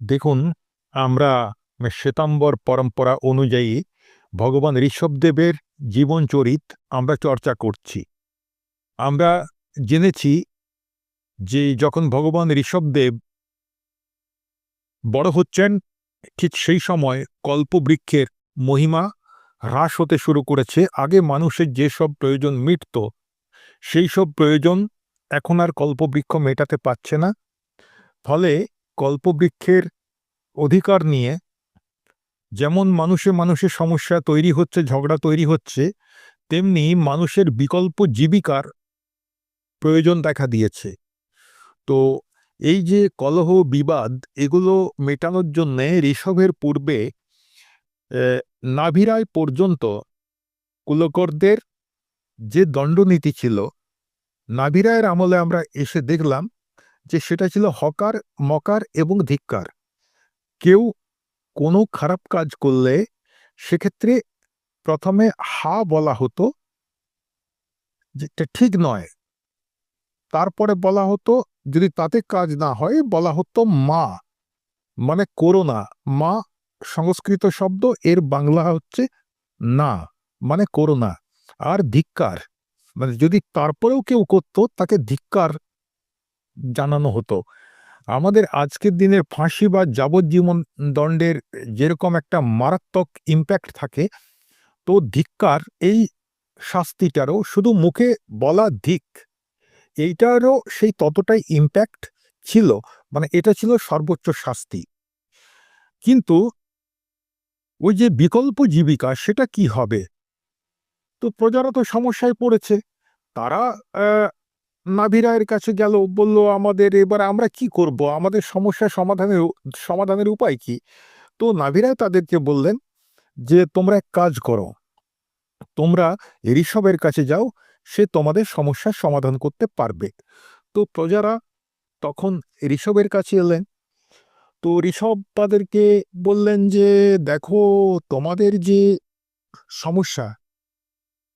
দেখুন, আমরা শ্বেতাম্বর পরম্পরা অনুযায়ী ভগবান ঋষভদেবের জীবনচরিত আমরা চর্চা করছি। আমরা জেনেছি যে যখন ভগবান ঋষভদেব বড় হচ্ছেন, ঠিক সেই সময় কল্পবৃক্ষের মহিমা হ্রাস হতে শুরু করেছে। আগে মানুষের যেসব প্রয়োজন মিটত, সেই সব প্রয়োজন এখন আর কল্পবৃক্ষ মেটাতে পারছে না। ফলে কল্পবৃক্ষের অধিকার নিয়ে যেমন মানুষে মানুষের সমস্যা তৈরি হচ্ছে, ঝগড়া তৈরি হচ্ছে, তেমনি মানুষের বিকল্প জীবিকার প্রয়োজন দেখা দিয়েছে। তো এই যে কলহ, বিবাদ, এগুলো মেটানোর জন্যে ঋষভের পূর্বে নাভিরায় পর্যন্ত কুলকরদের যে দণ্ডনীতি ছিল, নাভিরায়ের আমলে আমরা এসে দেখলাম যে সেটা ছিল হকার, মকার এবং ধিক্কার। কেউ কোনো খারাপ কাজ করলে সেক্ষেত্রে প্রথমে হা বলা হতো যেটা ঠিক নয়। তারপরে বলা হতো, যদি তাতে কাজ না হয়, বলা হতো মা মানে করোনা। মা সংস্কৃত শব্দ, এর বাংলা হচ্ছে না মানে করোনা। আর ধিক্কার মানে যদি তারপরেও কেউ করতো, তাকে ধিক্কার জানানো হতো। আমাদের আজকের দিনের ফাঁসি বা যাবজ্জীবন দণ্ডের যেরকম একটা মারাত্মক ইম্প্যাক্ট থাকে, তো ধিক্কার এই শাস্তিটারও শুধু মুখে বলা ধিক, এইটারও সেই ততটাই ইম্প্যাক্ট ছিল মানে এটা ছিল সর্বোচ্চ শাস্তি। কিন্তু ওই যে বিকল্প জীবিকা, সেটা কি হবে? তো প্রজারা তো সমস্যায় পড়েছে। তারা নাভিরায়ের কাছে গেল, বলল, আমাদের এবার আমরা কি করব? আমাদের সমস্যা সমাধানের সমাধানের উপায় কি? তো নাভিরায় তাদেরকে বললেন যে, তোমরা এক কাজ করো। তোমরা ঋষভের কাছে যাও, সে তোমাদের সমস্যার সমাধান করতে পারবে। তো প্রজারা তখন ঋষভের কাছে এলেন। তো ঋষভ তাদেরকে বললেন যে, দেখো, তোমাদের যে সমস্যা,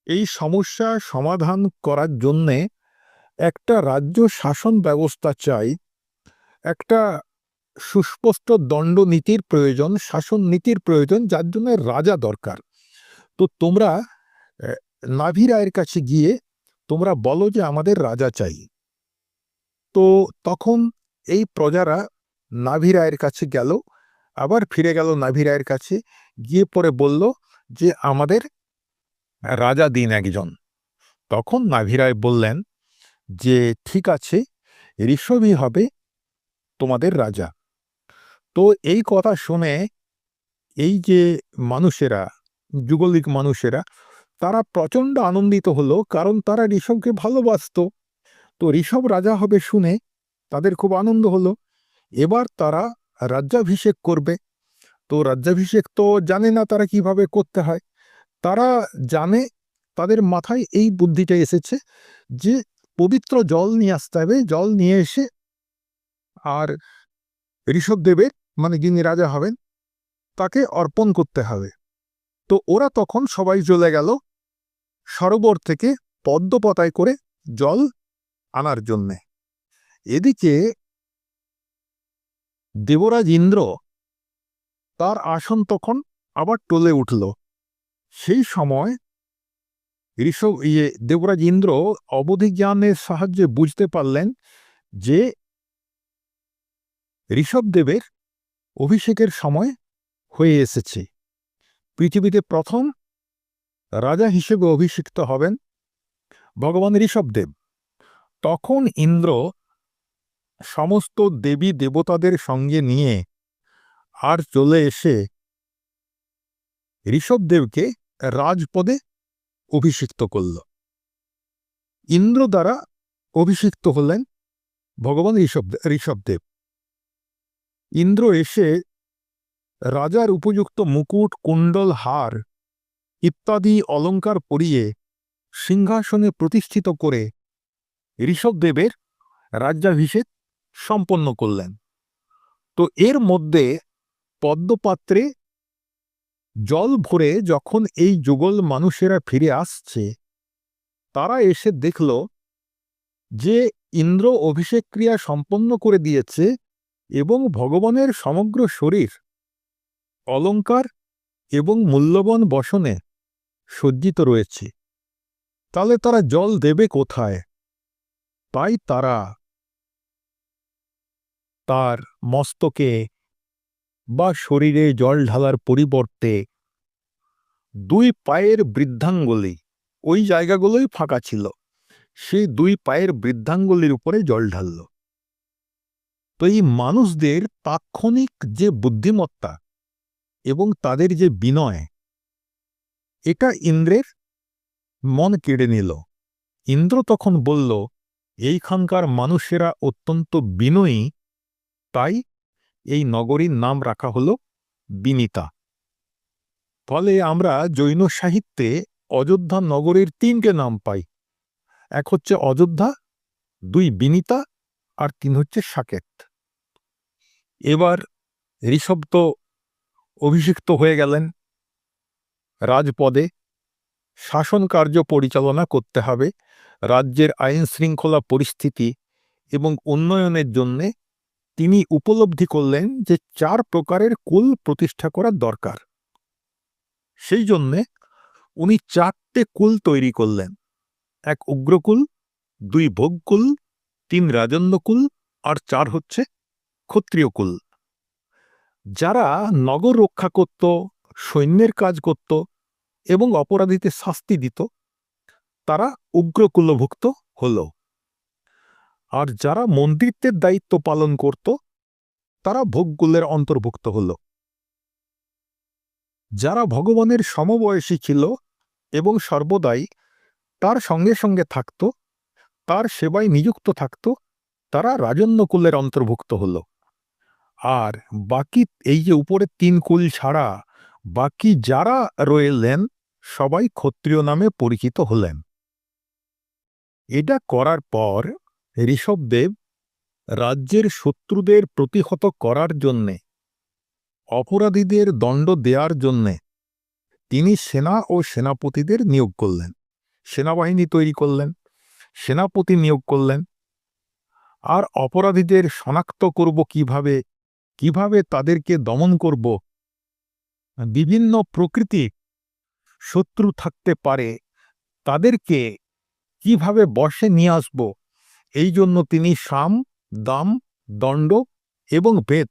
এই সমস্যা সমাধান করার জন্যে একটা রাজ্য শাসন ব্যবস্থা চাই, একটা সুস্পষ্ট দণ্ডনীতির প্রয়োজন, শাসন নীতির প্রয়োজন, যার জন্য রাজা দরকার। তো তোমরা নাভি রায়ের কাছে গিয়ে তোমরা বলো যে আমাদের রাজা চাই। তো তখন এই প্রজারা নাভি রায়ের কাছে গেল, আবার ফিরে গেল নাভি রায়ের কাছে, গিয়ে পরে বলল যে আমাদের রাজা দিন একজন। তখন নাভি রায় বললেন যে ঠিক আছে, ঋষভই হবে তোমাদের রাজা। তো এই কথা শুনে এই যে মানুষেরা, যুগলিক মানুষেরা, তারা প্রচণ্ড আনন্দিত হলো কারণ তারা ঋষভকে ভালোবাসতো। তো ঋষভ রাজা হবে শুনে তাদের খুব আনন্দ হলো। এবার তারা রাজ্যাভিষেক করবে। তো রাজ্যাভিষেক তো জানে না তারা কীভাবে করতে হয়। তারা জানে তাদের মাথায় এই বুদ্ধিটা এসেছে যে পবিত্র জল নিয়ে আসতে হবে। জল নিয়ে এসে আর ঋষভ ঋষভদেবের মানে যিনি রাজা হবেন, তাকে অর্পণ করতে হবে। তো ওরা তখন সবাই চলে গেল সরোবর থেকে পদ্মপতায় করে জল আনার জন্যে। এদিকে দেবরাজ ইন্দ্র তার আসন তখন আবার টলে উঠল। সেই সময় ঋষভ ইয়ে দেবরাজ ইন্দ্র অবধি জ্ঞানের সাহায্যে বুঝতে পারলেন যে ঋষভদেবের অভিষেকের সময় হয়ে এসেছে। পৃথিবীতে প্রথম রাজা হিসেবে অভিষিক্ত হবেন ভগবান ঋষভদেব তখন ইন্দ্র সমস্ত দেবী দেবতাদের সঙ্গে নিয়ে আর চলে এসে ঋষভদেবকে রাজপদে অভিষিক্ত করল। ইন্দ্র দ্বারা অভিষিক্ত হলেন ভগবান ঋষভ ঋষভদেব। ইন্দ্র এসে রাজার উপযুক্ত মুকুট, কুণ্ডল, হার ইত্যাদি অলংকার পরিয়ে সিংহাসনে প্রতিষ্ঠিত করে ঋষভদেবের রাজ্যাভিষেক সম্পন্ন করলেন। তো এর মধ্যে পদ্মপাত্রে জল ভরে যখন এই যুগল মানুষেরা ফিরে আসছে, তারা এসে দেখল যে ইন্দ্র অভিষেক ক্রিয়া সম্পন্ন করে দিয়েছে এবং ভগবানের সমগ্র শরীর অলংকার এবং মূল্যবান বসনে সজ্জিত রয়েছে। তাহলে তারা জল দেবে কোথায়? তাই তারা তার মস্তকে বা শরীরে জল ঢালার পরিবর্তে দুই পায়ের বৃদ্ধাঙ্গুলি ওই জায়গাগুলোই ফাঁকা ছিল। সেই দুই পায়ের বৃদ্ধাঙ্গুলির উপরে জল ঢালল। তো এই মানুষদের তাৎক্ষণিক যে বুদ্ধিমত্তা এবং তাদের যে বিনয়, এটা ইন্দ্রের মন কেড়ে নিল। ইন্দ্র তখন বলল, এইখানকার মানুষেরা অত্যন্ত বিনয়ী, তাই এই নগরীর নাম রাখা হল বিনিতা। ফলে আমরা জৈন সাহিত্যে অযোধ্যা নগরীর তিনটে নাম পাই। এক হচ্ছে অযোধ্যা, দুই বিনিতা, আর তিন হচ্ছে সাকেত। এবার ঋষভ তো অভিষিক্ত হয়ে গেলেন। রাজপদে শাসন কার্য পরিচালনা করতে হবে। রাজ্যের আইন শৃঙ্খলা পরিস্থিতি এবং উন্নয়নের জন্যে তিনি উপলব্ধি করলেন যে চার প্রকারের কুল প্রতিষ্ঠা করা দরকার। সেই জন্যে উনি চারটে কুল তৈরি করলেন। এক উগ্রকুল, দুই ভোগকুল, তিন রাজন্যকুল আর চার হচ্ছে ক্ষত্রিয় কুল যারা নগর রক্ষা করত, সৈন্যের কাজ করত এবং অপরাধীতে শাস্তি দিত, তারা উগ্রকুলভুক্ত হল। আর যারা মন্দিরদের দায়িত্ব পালন করত, তারা ভোগগুলের অন্তর্ভুক্ত হল। যারা ভগবানের সমবয়সী ছিল এবং সর্বদাই তার সঙ্গে সঙ্গে থাকত, তার সেবায় নিযুক্ত থাকত, তারা রাজন্যকুলের অন্তর্ভুক্ত হল। আর বাকি এই যে উপরে তিন কুল ছাড়া বাকি যারা রয়েলেন সবাই ক্ষত্রিয় নামে পরিচিত হলেন। এটা করার পর ঋষভদেব রাজ্যের শত্রুদের প্রতিহত করার জন্যে, অপরাধীদের দণ্ড দেওয়ার জন্যে তিনি সেনা ও সেনাপতিদের নিয়োগ করলেন, সেনাবাহিনী তৈরি করলেন, সেনাপতি নিয়োগ করলেন। আর অপরাধীদের শনাক্ত করব কীভাবে কীভাবে তাদেরকে দমন করব? বিভিন্ন প্রকৃতি শত্রু থাকতে পারে, তাদেরকে কীভাবে বসে নিয়ে আসব? এই জন্য তিনি সাম, দাম, দণ্ড এবং বেদ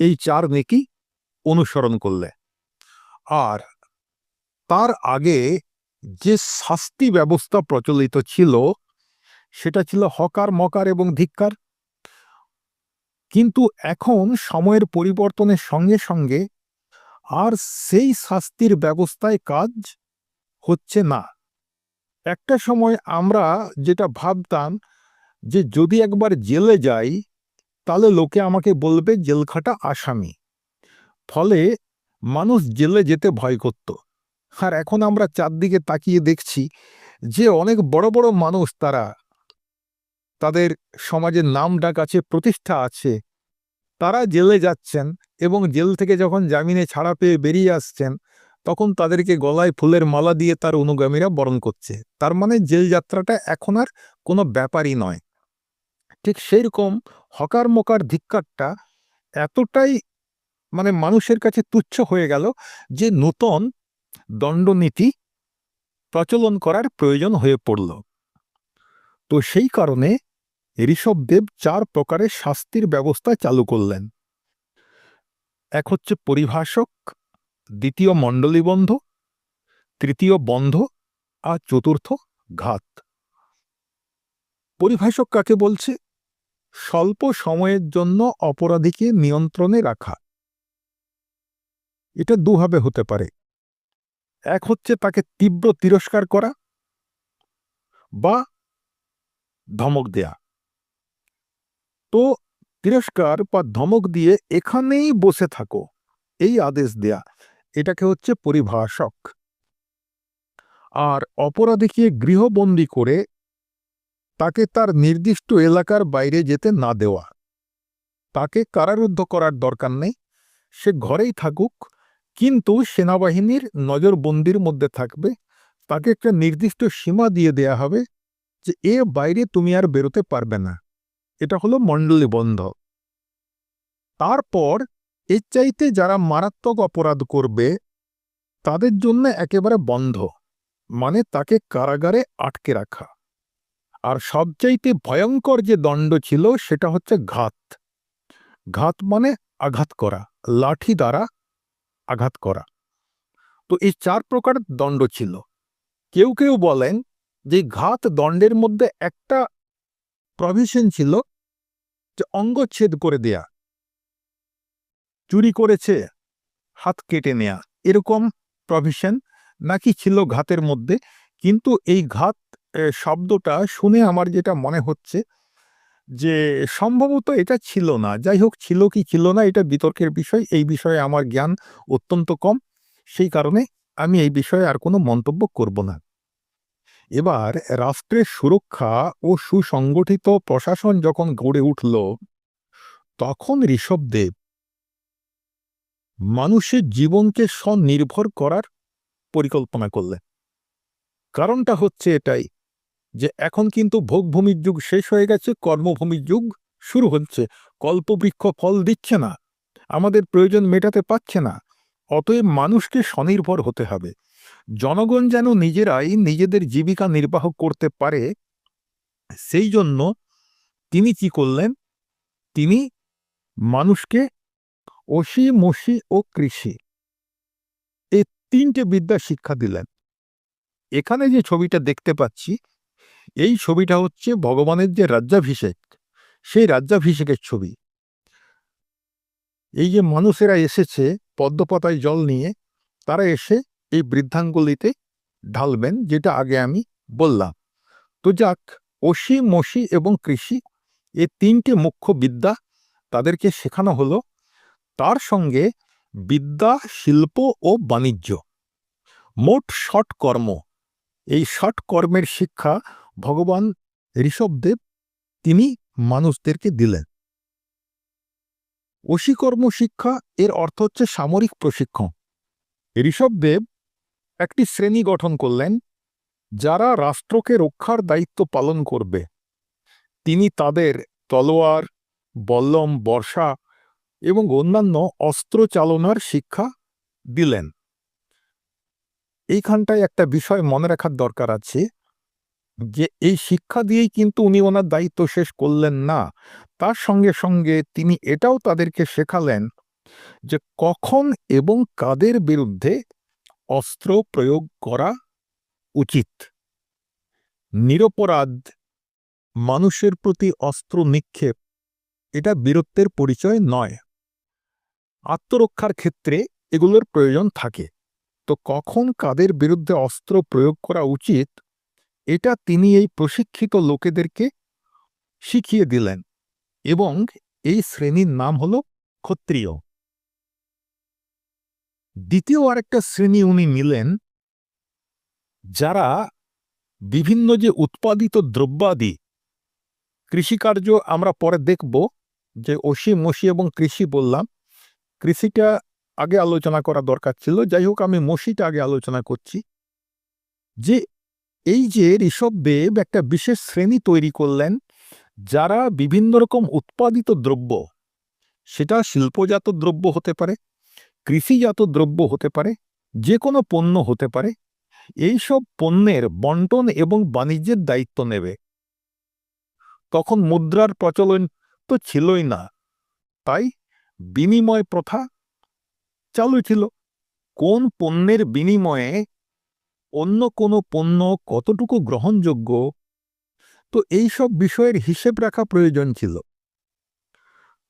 এই চার নেকি অনুসরণ করলে। আর তার আগে যে শাস্তি ব্যবস্থা প্রচলিত ছিল, সেটা ছিল হকার, মকার এবং ধিক্কার। কিন্তু এখন সময়ের পরিবর্তনের সঙ্গে সঙ্গে আর সেই শাস্তির ব্যবস্থায় কাজ হচ্ছে না। একটা সময় আমরা যেটা ভাবতাম যে যদি একবার জেলে যাই, তাহলে লোকে আমাকে বলবে জেলখাটা আসামি। ফলে মানুষ জেলে যেতে ভয় করত। আর এখন আমরা চারদিকে তাকিয়ে দেখছি যে অনেক বড় বড় মানুষ তারা তাদের সমাজের নাম ডাক আছে, প্রতিষ্ঠা আছে। তারা জেলে যাচ্ছেন এবং জেল থেকে যখন জামিনে ছাড়া পেয়ে বেরিয়ে আসছেন, তখন তাদেরকে গলায় ফুলের মালা দিয়ে তার অনুগামীরা বরণ করছে। তার মানে জেল যাত্রাটা এখন আর কোনো ব্যাপারই নয়। ঠিক সেই রকম হকার মকার ধিক্কারটা এতটাই মানে মানুষের কাছে তুচ্ছ হয়ে গেল যে নূতন দণ্ডনীতি প্রচলন করার প্রয়োজন হয়ে পড়ল। তো সেই কারণে ঋষভদেব চার প্রকারের শাস্তির ব্যবস্থা চালু করলেন। এক হচ্ছে পরিভাষক, দ্বিতীয় মণ্ডলীবন্ধ, তৃতীয় বন্ধ আর চতুর্থ ঘাত। পরিভাষক কাকে বলছে? স্বল্প সময়ের জন্য অপরাধীকে নিয়ন্ত্রণে রাখা। এটা দুভাবে হতে পারে। এক হচ্ছে তাকে তীব্র তিরস্কার করা বা ধমক দেয়া। তো তিরস্কার বা ধমক দিয়ে এখানেই বসে থাকো, এই আদেশ দেয়া। এটাকে হচ্ছে পরিভাষক। আর অপরাধীকে গৃহবন্দী করে তাকে তার নির্দিষ্ট এলাকার বাইরে যেতে না দেওয়া। তাকে কারারুদ্ধ করার দরকার নেই। সে ঘরেই থাকুক, কিন্তু সেনাবাহিনীর নজরবন্দির মধ্যে থাকবে। তাকে একটা নির্দিষ্ট সীমা দিয়ে দেয়া হবে যে এ বাইরে তুমি আর বেরোতে পারবে না। এটা হলো মণ্ডলী বন্ধ। তারপর এর চাইতে যারা মারাত্মক অপরাধ করবে, তাদের জন্য একেবারে বন্ধ। মানে তাকে কারাগারে আটকে রাখা। আর সবচাইতে ভয়ঙ্কর যে দণ্ড ছিল সেটা হচ্ছে ঘাত। ঘাত মানে আঘাত করা, লাঠি দ্বারা আঘাত করা। তো এই চার প্রকার দণ্ড ছিল। কেউ কেউ বলেন যে ঘাত দণ্ডের মধ্যে একটা প্রভিশন ছিল যে অঙ্গচ্ছেদ করে দেয়া, চুরি করেছে, হাত কেটে নেয়া, এরকম প্রভিশন নাকি ছিল ঘাতের মধ্যে। কিন্তু এই ঘাত শব্দটা শুনে আমার যেটা মনে হচ্ছে যে, সম্ভবত এটা ছিল না। যাই হোক, ছিল কি ছিল না, এটা বিতর্কের বিষয়। এই বিষয়ে আমার জ্ঞান অত্যন্ত কম। সেই কারণে আমি এই বিষয়ে আর কোনো মন্তব্য করব না। এবার রাষ্ট্রের সুরক্ষা ও সুসংগঠিত প্রশাসন যখন গড়ে উঠল, তখন ঋষভদেব মানুষের জীবনকে স্বনির্ভর করার পরিকল্পনা করলেন। কারণটা হচ্ছে এটাই। যে এখন কিন্তু ভোগভূমির যুগ শেষ হয়ে গেছে, কর্মভূমির যুগ শুরু হচ্ছে। কল্পবৃক্ষ ফল দিচ্ছে না, আমাদের প্রয়োজন মেটাতে পারছে না। অতএব মানুষকে স্বনির্ভর হতে হবে। জনগণ যেন নিজেরাই নিজেদের জীবিকা নির্বাহ করতে পারে, সেই জন্য তিনি কি করলেন? তিনি মানুষকে অসি মসি ও কৃষি এই তিনটে বিদ্যা শিক্ষা দিলেন। এখানে যে ছবিটা দেখতে পাচ্ছি এই ছবিটা হচ্ছে ভগবানের যে রাজ্যাভিষেক, সেই রাজ্যাভিষেকের ছবি। এই যে মানুষেরা এসেছে পদ্মপাতায় জল নিয়ে, তারা এসে এই বৃদ্ধাঙ্গুলিতে ঢালবেন, যেটা আগে আমি বললাম। তো যাক অসি মসি এবং কৃষি, এই তিনটে মুখ্য বিদ্যা তাদেরকে শেখানো হলো। তার সঙ্গে বিদ্যা, শিল্প ও বাণিজ্য। মোট ষট কর্ম। এই ষট কর্মের শিক্ষা ভগবান ঋষভদেব তিনি মানুষদেরকে দিলেন। অসিকর্ম শিক্ষা এর অর্থ হচ্ছে সামরিক প্রশিক্ষণ। ঋষভদেব একটি শ্রেণি গঠন করলেন, যারা রাষ্ট্রকে রক্ষার দায়িত্ব পালন করবে। তিনি তাদের তলোয়ার, বল্লম, বর্ষা এবং অন্যান্য অস্ত্র চালনার শিক্ষা দিলেন। এইখানটায় একটা বিষয় মনে রাখার দরকার আছে। যে এই শিক্ষা দিয়েই কিন্তু উনি ওনার দায়িত্ব শেষ করলেন না। তার সঙ্গে সঙ্গে তিনি এটাও তাদেরকে শেখালেন যে কখন এবং কাদের বিরুদ্ধে অস্ত্র প্রয়োগ করা উচিত। নিরপরাধ মানুষের প্রতি অস্ত্র নিক্ষেপ, এটা বীরত্বের পরিচয় নয়। আত্মরক্ষার ক্ষেত্রে এগুলোর প্রয়োজন থাকে। তো কখন কাদের বিরুদ্ধে অস্ত্র প্রয়োগ করা উচিত এটা তিনি এই প্রশিক্ষিত লোকেদেরকে শিখিয়ে দিলেন এবং এই শ্রেণির নাম হল ক্ষত্রিয়। দ্বিতীয় আরেকটা শ্রেণি উনি নিলেন, যারা বিভিন্ন যে উৎপাদিত দ্রব্যাদি, কৃষিকার্য আমরা পরে দেখব, যে অসি মসি এবং কৃষি বললাম, কৃষিটা আগে আলোচনা করা দরকার ছিল। যাই হোক, আমি মসিটা আগে আলোচনা করছি। যে এই যে ঋষভদেব একটা বিশেষ শ্রেণি তৈরি করলেন, যারা বিভিন্ন রকম উৎপাদিত দ্রব্য, সেটা শিল্পজাত দ্রব্য হতে পারে, কৃষিজাত দ্রব্য হতে পারে যে কোনো পণ্য হতে পারে, এইসব পণ্যের বন্টন এবং বাণিজ্যের দায়িত্ব নেবে। তখন মুদ্রার প্রচলন তো ছিলই না, তাই বিনিময় প্রথা চালু ছিল। কোন পণ্যের বিনিময়ে অন্য কোনো পণ্য কতটুকু গ্রহণযোগ্য? তো এই সব বিষয়ের হিসেব রাখা প্রয়োজন ছিল।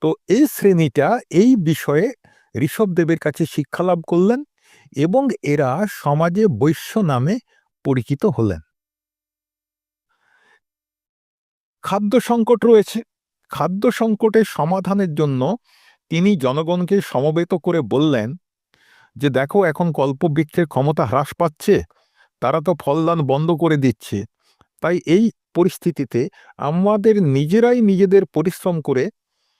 তো এই শ্রেণীটা এই বিষয়ে ঋষভদেবের কাছে শিক্ষা লাভ করলেন এবং এরা সমাজে বৈশ্য নামে পরিচিত হলেন। খাদ্য সংকট রয়েছে। খাদ্য সংকটের সমাধানের জন্য তিনি জনগণকে সমবেত করে বললেন যে, দেখো, এখন কল্পবৃক্ষের ক্ষমতা হ্রাস পাচ্ছে। তারা তো ফলদান বন্ধ করে দিচ্ছে। তাই এই পরিস্থিতিতে আমাদের নিজেরাই নিজেদের পরিশ্রম করে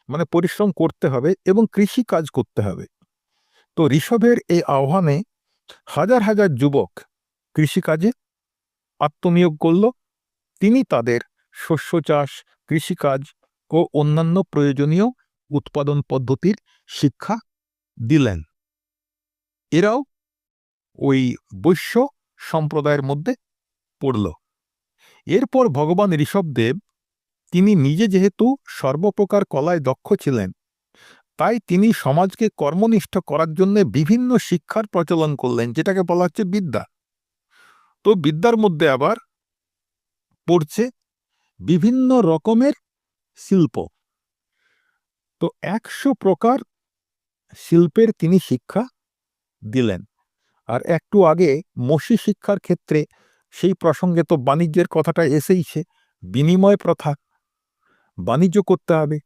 মানে পরিশ্রম করতে হবে এবং কৃষি কাজ করতে হবে। তো ঋষভের এই আহ্বানে হাজার হাজার যুবক কৃষিকাজে আত্মনিয়োগ করল। তিনি তাদের শস্য চাষ কৃষিকাজ ও অন্যান্য প্রয়োজনীয় উৎপাদন পদ্ধতির শিক্ষা দিলেন। এরাও ওই বৈশ্য সম্প্রদায়ের মধ্যে পড়ল। এরপর ভগবান ঋষভদেব, তিনি নিজে যেহেতু সর্বপ্রকার কলায় দক্ষ ছিলেন, তাই তিনি সমাজকে কর্মনিষ্ঠ করার জন্য বিভিন্ন শিক্ষার প্রচলন করলেন, যেটাকে বলা হচ্ছে বিদ্যা। তো বিদ্যার মধ্যে আবার পড়ছে বিভিন্ন রকমের শিল্প। তো একশো প্রকার শিল্পের তিনি শিক্ষা দিলেন। আর একটু আগে মসি শিক্ষার ক্ষেত্রে সেই প্রসঙ্গে তো বাণিজ্যের কথাটা এসেইছে, বিনিময় প্রথা। বাণিজ্য করতে হবে।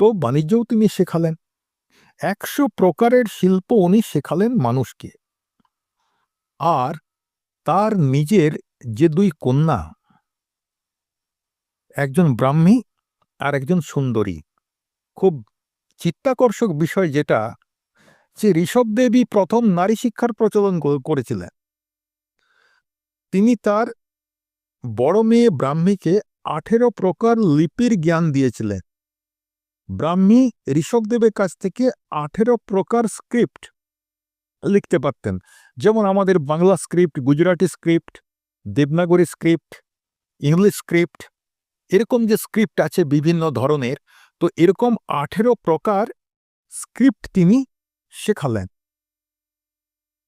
তো বাণিজ্যও তিনি শেখালেন। একশো প্রকারের শিল্প উনি শেখালেন মানুষকে। আর তার নিজের যে দুই কন্যা, একজন ব্রাহ্মী আর একজন সুন্দরী। খুব চিত্তাকর্ষক বিষয় যেটা যে ঋষভদেবী প্রথম নারী শিক্ষার প্রচলন করেছিলেন। তিনি তার বড় মেয়ে ব্রাহ্মীকে আঠেরো প্রকার লিপির জ্ঞান দিয়েছিলেন। ব্রাহ্মী ঋষভদেবের কাছ থেকে আঠেরো প্রকার স্ক্রিপ্ট লিখতে পারতেন। যেমন আমাদের Bangla script, Gujarati script, Devanagari script, English script, এরকম যে স্ক্রিপ্ট আছে বিভিন্ন ধরনের, তো এরকম আঠেরো প্রকার স্ক্রিপ্ট তিনি শেখালেন।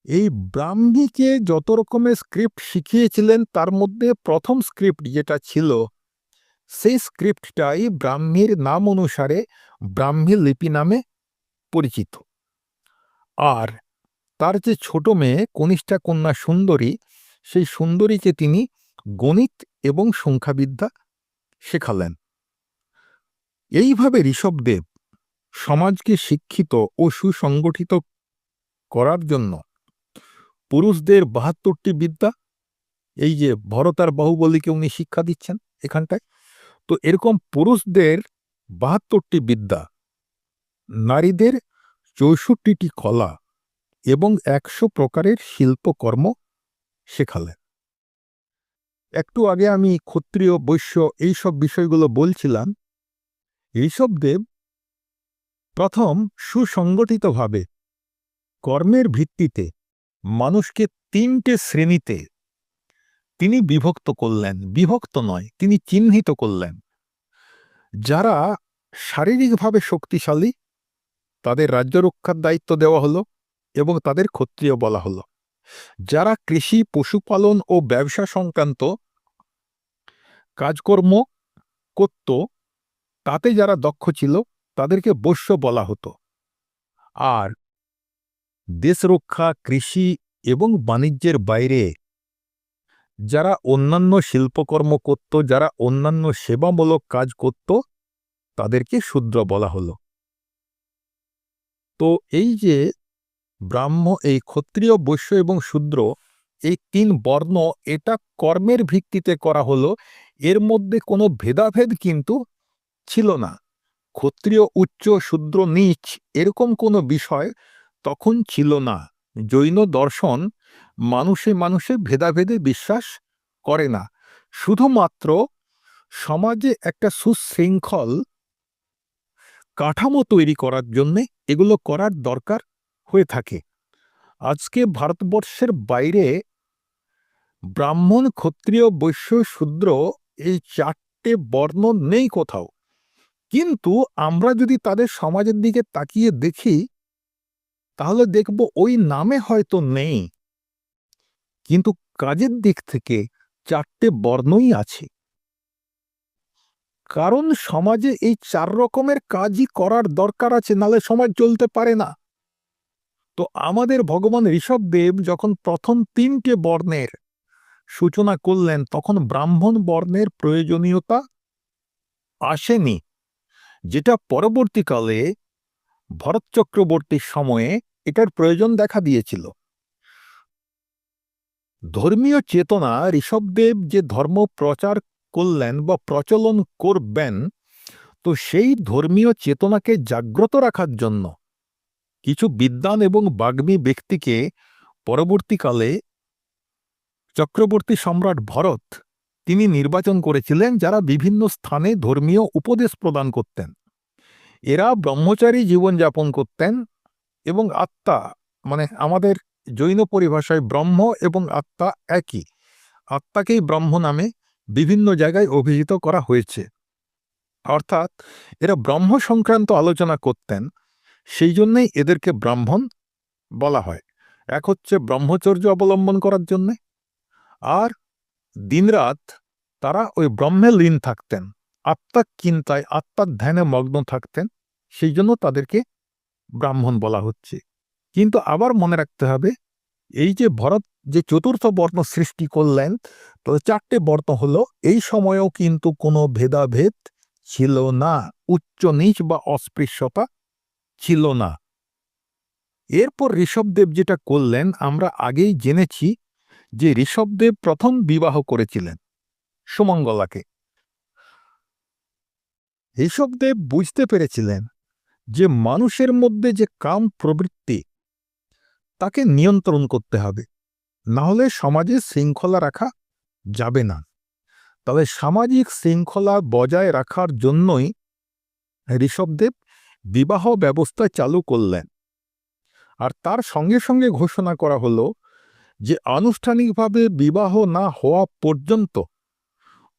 এই ব্রাহ্মীকে যত রকমের স্ক্রিপ্ট শিখিয়েছিলেন, তার মধ্যে প্রথম স্ক্রিপ্ট যেটা ছিল, সেই স্ক্রিপ্টটাই ব্রাহ্মীর নাম অনুসারে ব্রাহ্মী লিপি নামে পরিচিত। আর তার যে ছোট মেয়ে, কনিষ্ঠা কন্যা সুন্দরী, সেই সুন্দরীকে তিনি গণিত এবং সংখ্যাবিদ্যা শেখালেন। এইভাবে ঋষভদেব সমাজকে শিক্ষিত ও সুসংগঠিত করার জন্য পুরুষদের বাহাত্তরটি বিদ্যা, এই যে ভরতার বাহুবলীকে উনি শিক্ষা দিচ্ছেন এখানটায়, তো এরকম পুরুষদের বাহাত্তরটি বিদ্যা, নারীদের চৌষট্টিটি কলা এবং একশো প্রকারের শিল্পকর্ম শেখালেন। একটু আগে আমি ক্ষত্রিয়, বৈশ্য এইসব বিষয়গুলো বলছিলাম ঋষভদেব প্রথম সুসংগঠিতভাবে। কর্মের ভিত্তিতে মানুষকে তিনটে শ্রেণীতে তিনি বিভক্ত করলেন। বিভক্ত নয়, তিনি চিহ্নিত করলেন। যারা শারীরিকভাবে শক্তিশালী, তাদের রাজ্য রক্ষার দায়িত্ব দেওয়া হলো এবং তাদের ক্ষত্রিয় বলা হলো। যারা কৃষি, পশুপালন ও ব্যবসা সংক্রান্ত কাজকর্ম করত, তাতে যারা দক্ষ ছিল তাদেরকে বৈশ্য বলা হতো। আর দেশ রক্ষা কৃষি এবং বাণিজ্যের বাইরে যারা অন্যান্য শিল্পকর্ম করত, যারা অন্যান্য সেবামূলক কাজ করত, তাদেরকে শূদ্র বলা হলো। তো এই যে ব্রাহ্ম, এই ক্ষত্রিয়, বৈশ্য এবং শূদ্র, এই তিন বর্ণ, এটা কর্মের ভিত্তিতে করা হলো। এর মধ্যে কোনো ভেদাভেদ কিন্তু ছিল না। ক্ষত্রিয় উচ্চ শূদ্র নীচ এরকম কোনো বিষয় তখন ছিল না। জৈন দর্শন মানুষে মানুষে ভেদাভেদে বিশ্বাস করে না। শুধুমাত্র সমাজে একটা সুশৃঙ্খল কাঠামো তৈরি করার জন্যে এগুলো করার দরকার হয়ে থাকে। আজকে ভারতবর্ষের বাইরে ব্রাহ্মণ, ক্ষত্রিয়, বৈশ্য, শূদ্র এই চারটে বর্ণ নেই কোথাও। কিন্তু আমরা যদি তাদের সমাজের দিকে তাকিয়ে দেখি, তাহলে দেখব ওই নামে হয়তো নেই। কিন্তু কাজের দিক থেকে চারটে বর্ণই আছে। কারণ সমাজে এই চার রকমের কাজই করার দরকার আছে, নালে সমাজ চলতে পারে না। তো আমাদের ভগবান ঋষভদেব যখন প্রথম তিনটে বর্ণের সূচনা করলেন, তখন ব্রাহ্মণ বর্ণের প্রয়োজনীয়তা আসেনি। যেটা পরবর্তীকালে ভরত চক্রবর্তীর সময়ে এটার প্রয়োজন দেখা দিয়েছিল। ধর্মীয় চেতনা ঋষভদেব যে ধর্ম প্রচার করলেন বা প্রচলন করবেন, তো সেই ধর্মীয় চেতনাকে জাগ্রত রাখার জন্য কিছু বিদ্বান এবং বাগ্মী ব্যক্তিকে পরবর্তীকালে চক্রবর্তী সম্রাট ভরত তিনি নির্বাচন করেছিলেন যারা বিভিন্ন স্থানে ধর্মীয় উপদেশ প্রদান করতেন। এরা ব্রহ্মচারী জীবনযাপন করতেন এবং আত্মা মানে আমাদের জৈন পরিভাষায় ব্রহ্ম এবং আত্মা একই। আত্মাকেই ব্রহ্ম নামে বিভিন্ন জায়গায় অভিহিত করা হয়েছে। অর্থাৎ এরা ব্রহ্ম সংক্রান্ত আলোচনা করতেন, সেই জন্যই এদেরকে ব্রাহ্মণ বলা হয়। এক হচ্ছে ব্রহ্মচর্য অবলম্বন করার জন্যে, আর দিনরাত তারা ওই ব্রহ্মে লীন থাকতেন আত্মার চিন্তায়, আত্মার ধ্যানে মগ্ন থাকতেন, সেই জন্য তাদেরকে ব্রাহ্মণ বলা হচ্ছে। কিন্তু আবার মনে রাখতে হবে, এই যে ভরত যে চতুর্থ বর্ণ সৃষ্টি করলেন, তো চারটে বর্ণ হলো, এই সময়েও কিন্তু কোনো ভেদাভেদ ছিল না, উচ্চ নিচ বা অস্পৃশ্যতা ছিল না। এরপর ঋষভদেব যেটা করলেন, আমরা আগেই জেনেছি যে ঋষভদেব প্রথম বিবাহ করেছিলেন, সুমঙ্গলাকে। ঋষভদেব বুঝতে পেরেছিলেন যে মানুষের মধ্যে যে কাম প্রবৃত্তি, তাকে নিয়ন্ত্রণ করতে হবে। না হলে সমাজে শৃঙ্খলা রাখা যাবে না। তবে সামাজিক শৃঙ্খলা বজায় রাখার জন্যই ঋষভদেব বিবাহ ব্যবস্থা চালু করলেন। আর তার সঙ্গে সঙ্গে ঘোষণা করা হলো যে আনুষ্ঠানিকভাবে বিবাহ না হওয়া পর্যন্ত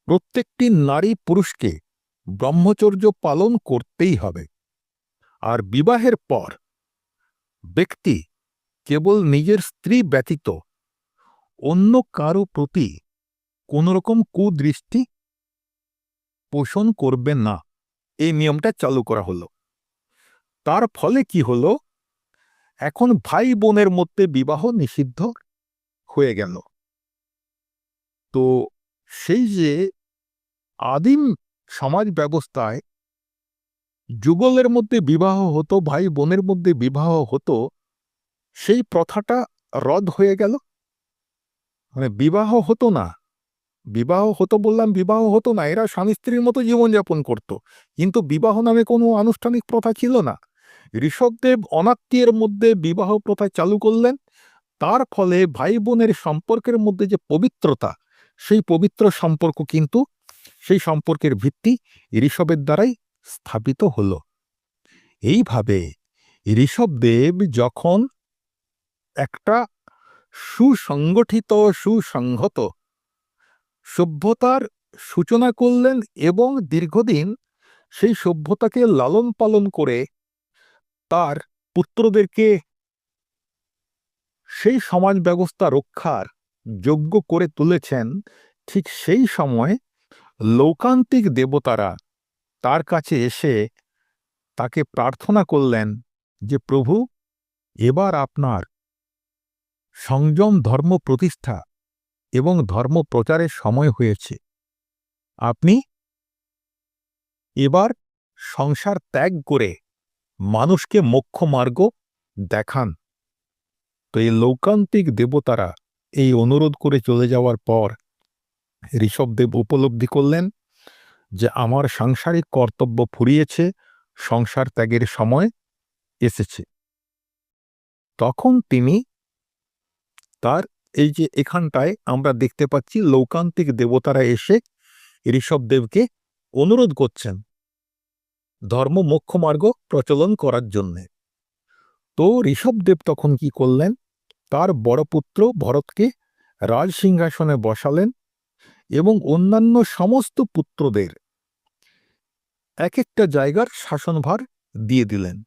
প্রত্যেকটি নারী পুরুষকে ব্রহ্মচর্য পালন করতেই হবে। আর বিবাহের পর ব্যক্তি কেবল নিজের স্ত্রী ব্যতীত অন্য কারও প্রতি কোনোরকম কুদৃষ্টি পোষণ করবে না। এই নিয়মটা চালু করা হলো। তার ফলে কি হলো? এখন ভাই বোনের মধ্যে বিবাহ নিষিদ্ধ। হয়ে গেল। তো সেই যে আদিম সমাজ ব্যবস্থায় যুগলের মধ্যে বিবাহ হতো, ভাই বোনের মধ্যে বিবাহ হতো, সেই প্রথাটা রদ হয়ে গেল। মানে বিবাহ হতো না। বিবাহ হতো বললাম, বিবাহ হতো না। এরা স্বামী স্ত্রীর মতো জীবনযাপন করত। কিন্তু বিবাহ নামে কোনো আনুষ্ঠানিক প্রথা ছিল না। ঋষভদেব অনাত্মীয়ের মধ্যে বিবাহ প্রথা চালু করলেন। তার ফলে ভাই বোনের সম্পর্কের মধ্যে যে পবিত্রতা, সেই পবিত্র সম্পর্ক কিন্তু সেই সম্পর্কের ভিত্তি ঋষভের দ্বারাই স্থাপিত হল। এইভাবে ঋষভদেব যখন একটা সুসংগঠিত, সুসংহত সভ্যতার সূচনা করলেন এবং দীর্ঘদিন সেই সভ্যতাকে লালন পালন করে তার পুত্রদেরকে সেই সমাজ ব্যবস্থা রক্ষার যোগ্য করে তুলেছেন ঠিক সেই সময় লৌকান্তিক দেবতারা তার কাছে এসে তাকে প্রার্থনা করলেন যে, প্রভু, এবার আপনার সংযম ধর্ম প্রতিষ্ঠা এবং ধর্ম প্রচারের সময় হয়েছে। আপনি এবার সংসার ত্যাগ করে মানুষকে মোক্ষ মার্গ দেখান। তো এই লৌকান্তিক দেবতারা এই অনুরোধ করে চলে যাওয়ার পর ঋষভদেব উপলব্ধি করলেন যে আমার সাংসারিক কর্তব্য ফুরিয়েছে, সংসার ত্যাগের সময় এসেছে। তখন তিনি তার এই যে এখানটায় আমরা দেখতে পাচ্ছি লৌকান্তিক দেবতারা এসে ঋষভদেবকে অনুরোধ করছেন ধর্ম মোক্ষ মার্গ প্রচলন করার জন্যে। তো ঋষভদেব তখন কি করলেন? তার বড় পুত্র ভরতকে রাজসিংহাসনে বসালেন এবং অন্যান্য সমস্ত পুত্রদের এক একটা জায়গার শাসনভার দিয়ে দিলেন।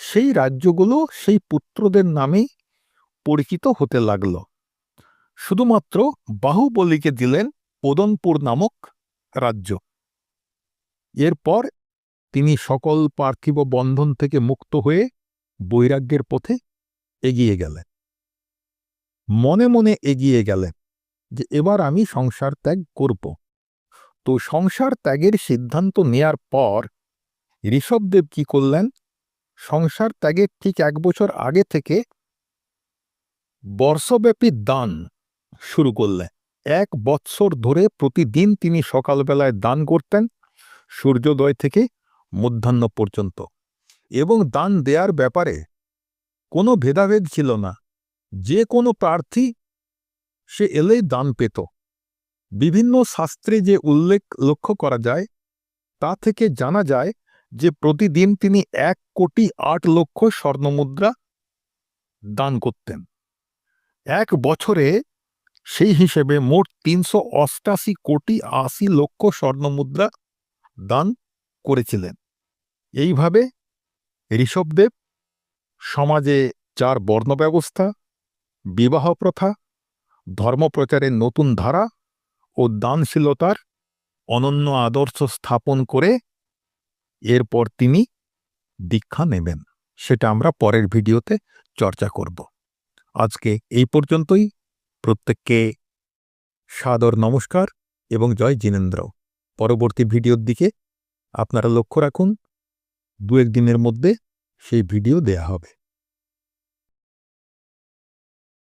সেই রাজ্যগুলো সেই পুত্রদের নামেই পরিচিত হতে লাগল। শুধুমাত্র বাহুবলীকে দিলেন পদনপুর নামক রাজ্য। এরপর তিনি সকল পার্থিব বন্ধন থেকে মুক্ত হয়ে বৈরাগ্যের পথে এগিয়ে গেলেন। মনে মনে এগিয়ে গেলেন যে এবার আমি সংসার ত্যাগ করব। তো সংসার ত্যাগের সিদ্ধান্ত নেয়ার পর ঋষভদেব কি করলেন? সংসার ত্যাগের ঠিক এক বছর আগে থেকে বর্ষব্যাপী দান শুরু করলেন। এক বৎসর ধরে প্রতিদিন তিনি সকালবেলায় দান করতেন সূর্যোদয় থেকে মধ্যাহ্ন পর্যন্ত। এবং দান দেয়ার ব্যাপারে কোনো ভেদাভেদ ছিল না। যে কোনো প্রার্থী সে এলেই দান পেত। বিভিন্ন শাস্ত্রে যে উল্লেখ লক্ষ্য করা যায়, তা থেকে জানা যায় যে প্রতিদিন তিনি এক কোটি আট লক্ষ স্বর্ণমুদ্রা দান করতেন। এক বছরে সেই হিসেবে মোট তিনশো অষ্টাশি কোটি আশি লক্ষ স্বর্ণমুদ্রা দান করেছিলেন। এইভাবে ঋষভদেব সমাজে যার বর্ণ ব্যবস্থা বিবাহ প্রথা ধর্মপ্রচারের নতুন ধারা ও দানশীলতার অনন্য আদর্শ স্থাপন করে এরপর তিনি দীক্ষা নেবেন। সেটা আমরা পরের ভিডিওতে চর্চা করব। আজকে এই পর্যন্তই। প্রত্যেককে সাদর নমস্কার এবং জয় জিনেন্দ্র পরবর্তী ভিডিওর দিকে আপনারা লক্ষ্য রাখুন দু এক দিনের মধ্যে সেই ভিডিও দেয়া হবে।